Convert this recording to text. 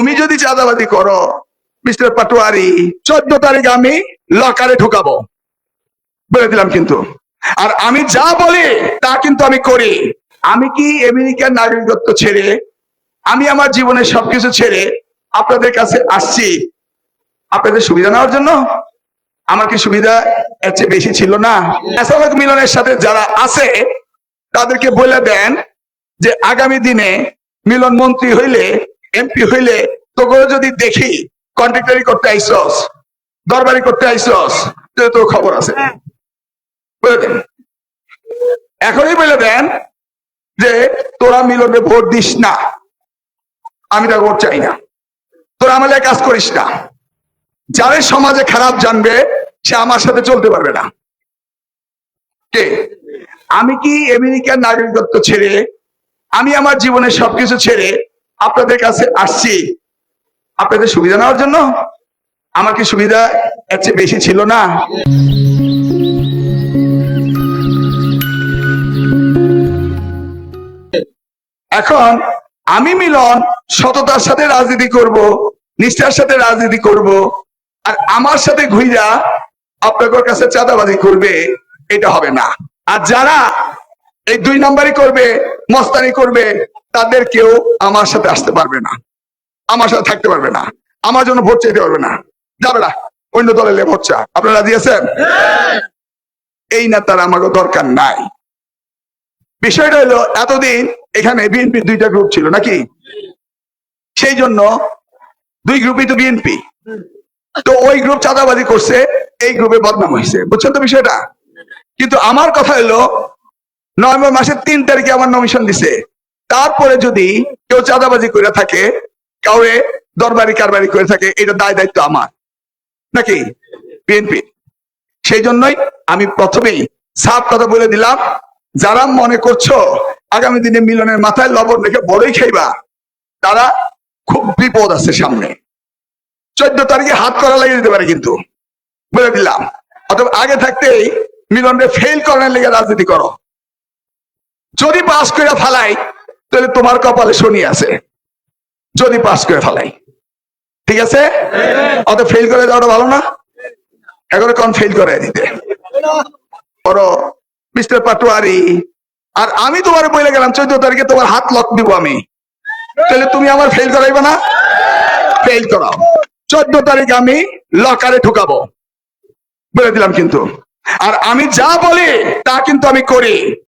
তুমি যদি চাঁদাবাজি করো, মিস্টার পাটোয়ারি, চোদ্দ তারিখ আমি লকারে ঢুকাবো। বলে দিলাম কিন্তু। আর আমি যা বলি, তা কিন্তু আমি করি। আমি কি আমেরিকার নাগরিকত্ব ছেড়ে, আমি আমার জীবনের সবকিছু ছেড়ে আপনাদের কাছে আসছি? আপনাদের সুবিধা নেওয়ার জন্য? আমার কি সুবিধা এর চেয়ে বেশি ছিল না? এসামক মিলনের সাথে যারা আছে, তাদেরকে বলে দেন যে আগামী দিনে মিলন মন্ত্রী হইলে এমপি হইলে তোগুলো যদি দেখি কন্ট্রাক্টারি করতে আইসস দরবারি করতে আইসস তো তোর খবর আছে। বলে এখনই বলে দেন যে তোরা মিলনে ভোট দিস না। আমি তা ভোট চাই না। তোরা আমাদের কাজ করিস না। যাদের সমাজে খারাপ জানবে সে আমার সাথে চলতে পারবে না। কে? আমি কি আমেরিকার নাগরিকত্ব ছেড়ে আমি আমার জীবনের সবকিছু ছেড়ে আপনাদের কাছে আসছি। আপনাদের সুবিধা নেওয়ার জন্য? আমার কি সুবিধা এর চেয়ে বেশি ছিল না? এখন আমি মিলন সততার সাথে রাজনীতি করব, নিষ্ঠার সাথে রাজনীতি করব, আর আমার সাথে ঘুইরা আপনাদের কাছে চাঁদাবাজি করবে, এটা হবে না। আর যারা এই দুই নাম্বারই করবে, মস্তানি করবে, তাদের কেউ আমার সাথে আসতে পারবে না। আমার সাথে থাকতে পারবে না। আমার জন্য ভোট চাইতে পারবে না। যাবে না। অন্য দলের ভোট চা আপনারা রাজি আছেন? এই নেতার আমাকে দরকার নাই। বিষয়টা হলো, এতদিন এখানে বিএনপির দুইটা গ্রুপ ছিল, নাকি? সেই জন্য দুই গ্রুপই তো বিএনপি। তো ওই গ্রুপ চাঁদাবাজি করছে, এই গ্রুপে বদনাম হয়েছে। বুঝছেন তো বিষয়টা? কিন্তু আমার কথা হলো নভেম্বর মাসের তিন তারিখে আমার নমিশন দিছে। তারপরে যদি কেউ চাঁদাবাজি করে থাকে, কাউরে দরবারি কারবারি করে থাকে, এটা দায় দায়িত্ব আমার। নাকি? বিএনপি। সেই জন্যই আমি প্রথমেই সাফ কথা বলে দিলাম, যারা মনে করছ আগামী দিনে মিলনের মাথায় লবণ রেখে বড়ই খাইবা, তারা খুব বিপদ আছে সামনে। চোদ্দ তারিখে হাত করা লাগিয়ে দিতে পারে কিন্তু। বলে দিলাম। অথবা আগে থাকতেই মিলনরে ফেল করার লেগে রাজনীতি করো। যদি পাস করে ফালাই, তাহলে তোমার কপালে শনি আছে। যদি পাস করে ফালাই। ঠিক আছে? অত ফেল করে দেওয়াটা ভালো না। এখন কোন ফেল করে দিতে। মিস্টার আর আমি তোমার বলে গেলাম, চোদ্দ তারিখে তোমার হাত লক দিব আমি। তাহলে তুমি আমার ফেল করাইবে না? ফেল করাও। চোদ্দ তারিখ আমি লকারে ঢুকাবো। বলে দিলাম কিন্তু। আর আমি যা বলি, তা কিন্তু আমি করি।